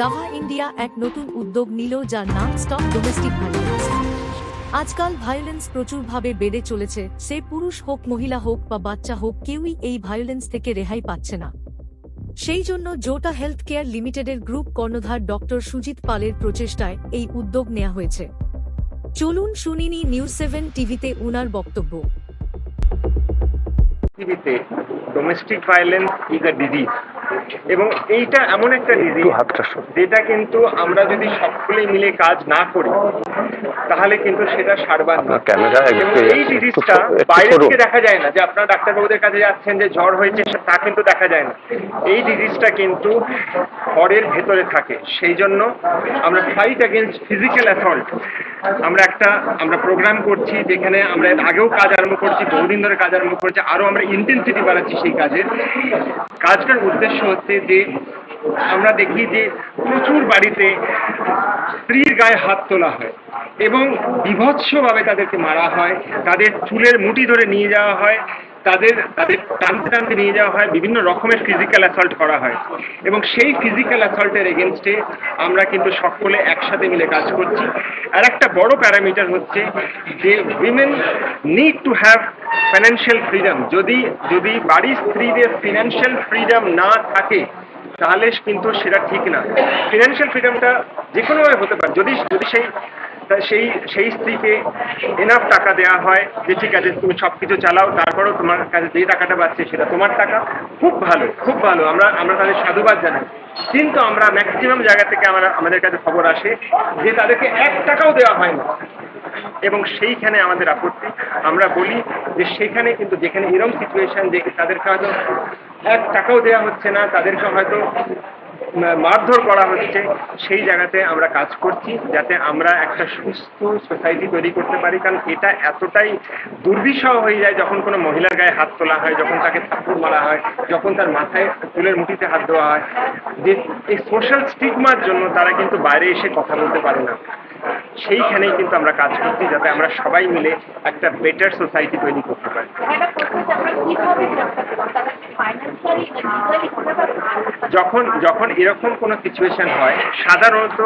দাভা India এক নতুন উদ্যোগ নিল যার নাম স্টপ ডোমেস্টিক ভায়োলেন্স আজকাল ভায়োলেন্স প্রচুরভাবে বেড়ে চলেছে। সে পুরুষ হোক, মহিলা হোক বা বাচ্চা হোক, কেউই এই ভায়োলেন্স থেকে রেহাই পাচ্ছে না। সেই জন্য জোটা হেলথ কেয়ার লিমিটেডের গ্রুপ কর্ণধার ডক্টর সুজিত পালের প্রচেষ্টায় এই উদ্যোগ নেওয়া হয়েছে। চলুন শুনিনি নিউজ সেভেন টিভিতে উনার বক্তব্য। Domestic violence is a disease এবং এইটা এমন একটা ডিজিজ যেটা কিন্তু আমরা যদি সকলেই মিলে কাজ না করি তাহলে কিন্তু সেটা সারবার এই ডিজিজটা বাইরে থেকে দেখা যায় না যে আপনার ডাক্তারবাবুদের কাছে যাচ্ছেন যে জ্বর হয়েছে তা কিন্তু দেখা যায় না। এই ডিজিজটা কিন্তু ঘরের ভেতরে থাকে। সেই জন্য আমরা ফাইট অ্যাগেনস্ট ফিজিক্যাল অ্যাসল্ট আমরা একটা আমরা প্রোগ্রাম করছি যেখানে আমরা আগেও কাজ আরম্ভ করছি বহুদিন ধরে কাজ আরম্ভ করছি আরও আমরা ইন্টেন্সিটি বাড়াচ্ছি সেই কাজের। কাজটার উদ্দেশ্য হচ্ছে যে আমরা দেখি যে প্রচুর বাড়িতে স্ত্রীর গায়ে হাত তোলা হয় এবং বিভৎসভাবে তাদেরকে মারা হয়, তাদের চুলের মুঠি ধরে নিয়ে যাওয়া হয় তাদের তাদের টানতে টানতে নিয়ে যাওয়া হয়, বিভিন্ন রকমের ফিজিক্যাল অ্যাসল্ট করা হয়। এবং সেই ফিজিক্যাল অ্যাসল্টের এগেনস্টে আমরা কিন্তু সকলে একসাথে মিলে কাজ করছি। আর একটা বড় প্যারামিটার হচ্ছে যে women need to have financial freedom যদি যদি বাড়ির স্ত্রীদের ফিনান্সিয়াল ফ্রিডম না থাকে, তাহলে কিন্তু সেটা ঠিক না। ফিনান্সিয়াল ফ্রিডমটা যে কোনোভাবে হতে পারে। যদি যদি সেই সেই সেই স্ত্রীকে এনাফ টাকা দেওয়া হয় যে, ঠিক আছে, তুমি সব কিছু চালাও, তারপরেও তোমার কাছে যে টাকাটা পাচ্ছে সেটা তোমার টাকা। খুব ভালো খুব ভালো। আমরা আমরা তাদের সাধুবাদ জানাই। কিন্তু আমরা ম্যাক্সিমাম জায়গা থেকে আমরা, আমাদের কাছে খবর আসে যে, তাদেরকে এক টাকাও দেওয়া হয় না। এবং সেইখানে আমাদের আপত্তি। আমরা বলি যে, সেখানে কিন্তু যেখানে এরম সিচুয়েশন যে, তাদেরকে হয়তো এক টাকাও দেওয়া হচ্ছে না, তাদেরকে হয়তো মারধর করা হচ্ছে, সেই জায়গাতে আমরা কাজ করছি যাতে আমরা একটা সুস্থ সোসাইটি তৈরি করতে পারি, কারণ এটা এতটাই দুর্বিষহ হয়ে যায় যখন কোনো মহিলার গায়ে হাত তোলা হয়, যখন তাকে থাপ্পড় মারা হয়, যখন তার মাথায় চুলের মুঠিতে হাত দেওয়া হয়। যে এই সোশ্যাল স্টিগমার জন্য তারা কিন্তু বাইরে এসে কথা বলতে পারে না। সেইখানেই কিন্তু আমরা কাজ করছি যাতে আমরা সবাই মিলে একটা বেটার সোসাইটি তৈরি করতে পারি। যখন যখন এরকম কোনো সিচুয়েশন হয় সাধারণত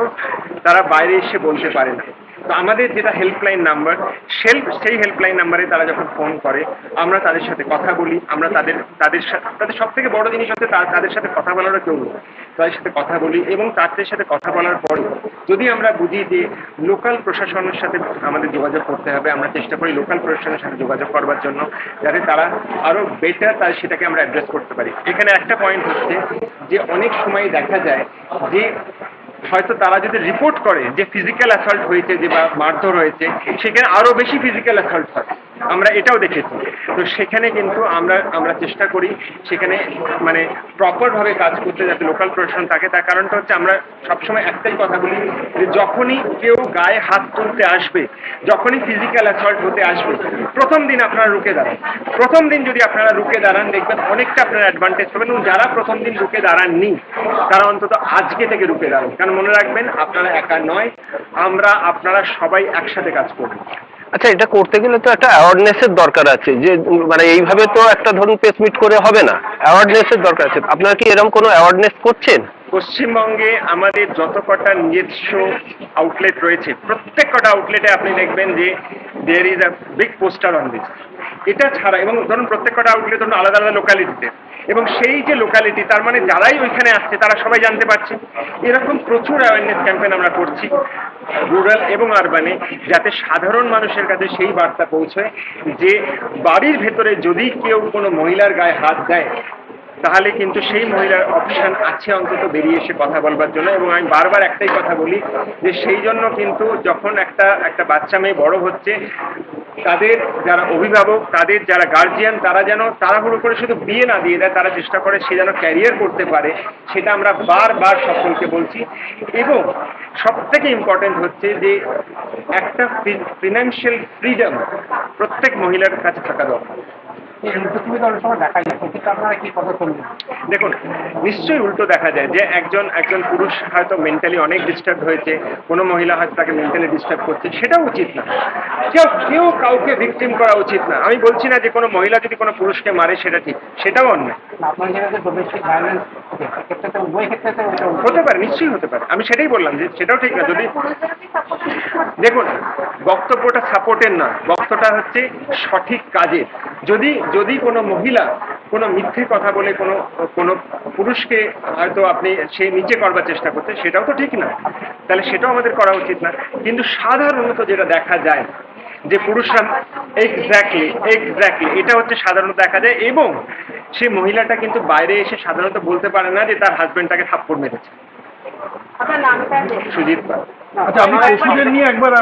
তারা বাইরে এসে বলতে পারে না। তো আমাদের যেটা হেল্পলাইন নাম্বার সেল সেই হেল্পলাইন নাম্বারে তারা যখন ফোন করে, আমরা তাদের সাথে কথা বলি, আমরা তাদের তাদের সাথে তাদের সব থেকে বড় জিনিস হচ্ছে তাদের সাথে কথা বলারও কেউ নেই। তাদের সাথে কথা বলি এবং তাদের সাথে কথা বলার পরে যদি আমরা বুঝি যে লোকাল প্রশাসনের সাথে আমাদের যোগাযোগ করতে হবে, আমরা চেষ্টা করি লোকাল প্রশাসনের সাথে যোগাযোগ করবার জন্য, যাতে তারা আরও বেটার তার সেটাকে আমরা অ্যাড্রেস করতে পারি। এখানে একটা পয়েন্ট হচ্ছে যে অনেক সময় দেখা যায় যে হয়তো তারা যদি রিপোর্ট করে যে ফিজিক্যাল অ্যাসল্ট হয়েছে যে বা মারধর হয়েছে, সেখানে আরও বেশি ফিজিক্যাল অ্যাসল্ট হয়। আমরা এটাও দেখেছি। তো সেখানে কিন্তু আমরা আমরা চেষ্টা করি সেখানে মানে প্রপারভাবে কাজ করতে যাতে লোকাল প্রশাসন থাকে। তার কারণটা হচ্ছে আমরা সবসময় একটাই কথা বলি যে যখনই কেউ গায়ে হাত তুলতে আসবে, যখনই ফিজিক্যাল অ্যাসল্ট হতে আসবে, প্রথম দিন আপনারা রুকে দাঁড়ান। প্রথম দিন যদি আপনারা রুকে দাঁড়ান, দেখবেন অনেকটা আপনারা অ্যাডভান্টেজ পাবেন এবং যারা প্রথম দিন রুকে দাঁড়াননি তারা অন্তত আজকে থেকে রুকে দাঁড়ান কারণ মনে রাখবেন আপনারা একা নয় আমরা আপনারা সবাই একসাথে কাজ করব। আচ্ছা এটা করতে গেলে তো একটা অ্যাওয়ারনেসের দরকার আছে যে মানে এইভাবে তো একটা ধরুন প্রেস মিট করে হবে না। অ্যাওয়ারনেসের দরকার আছে। আপনারা কি এরকম কোনো অ্যাওয়ারনেস করছেন? পশ্চিমবঙ্গে আমাদের যত কটা নিজস্ব আউটলেট রয়েছে প্রত্যেক কটা আউটলেটে আপনি দেখবেন যে there is a big poster on this এটা ছাড়া, এবং ধরুন প্রত্যেকটা আউটলেট ধরুন আলাদা আলাদা লোকালিটিতে এবং সেই যে লোকালিটি তার মানে যারাই ওইখানে আসছে, তারা সবাই জানতে পারছে। এরকম প্রচুর অ্যাওয়ারনেস ক্যাম্পেন আমরা করছি রুরাল এবং আরবানে যাতে সাধারণ মানুষের কাছে সেই বার্তা পৌঁছয় যে বাড়ির ভেতরে যদি কেউ কোনো মহিলার গায়ে হাত দেয় তাহলে কিন্তু সেই মহিলার অপশন আছে, অন্তত বেরিয়ে এসে কথা বলবার জন্য। এবং আমি বারবার একটাই কথা বলি যে সেই জন্য কিন্তু যখন একটা একটা বাচ্চা মেয়ে বড় হচ্ছে, তাদের যারা অভিভাবক, তাদের যারা গার্জিয়ান তারা যেন তাড়াহুড়ো করে শুধু বিয়ে না দিয়ে দেয়, তারা চেষ্টা করে সে যেন ক্যারিয়ার করতে পারে, সেটা আমরা বারবার সকলকে বলছি। এবং সব থেকে ইম্পর্টেন্ট হচ্ছে যে একটা ফিনান্সিয়াল ফ্রিডম প্রত্যেক মহিলার কাছে থাকা দরকার। দেখুন নিশ্চয়ই উল্টো দেখা যায় যে একজন একজন পুরুষ হয়তো মেন্টালি অনেক ডিস্টার্ব হয়েছে কোনো মহিলা হয়তো তাকে মেন্টালি ডিস্টার্ব করছে সেটাও উচিত না। কেউ কেউ কাউকে ভিকটিম করা উচিত না। আমি বলছি না যে কোনো মহিলা যদি কোনো পুরুষকে মারে সেটা ঠিক সেটাও অন্যায়। উচিত। হতে পারে নিশ্চয়ই হতে পারে। আমি সেটাই বললাম যে সেটাও ঠিক না যদি দেখুন, বক্তব্যটা সাপোর্টের না। বক্তব্যটা হচ্ছে সঠিক কাজে যদি যদি কোনো মহিলা কোনো মিথ্যে কথা বলে কোনো কোনো পুরুষকে হয়তো আপনি সেই নিচে করবার চেষ্টা করতে, সেটাও তো ঠিক না। তাহলে সেটাও আমাদের করা উচিত না। কিন্তু সাধারণত যেটা দেখা যায়, যে পুরুষরা এক্স্যাক্টলি এক্স্যাক্টলি এটা হচ্ছে সাধারণত দেখা যায় এবং সে মহিলাটা কিন্তু বাইরে এসে সাধারণত বলতে পারে না যে তার হাজবেন্ড তাকে থাপ্পড় মেরেছে। সুজিত আচ্ছা আপনি পশুদের নিয়ে একবার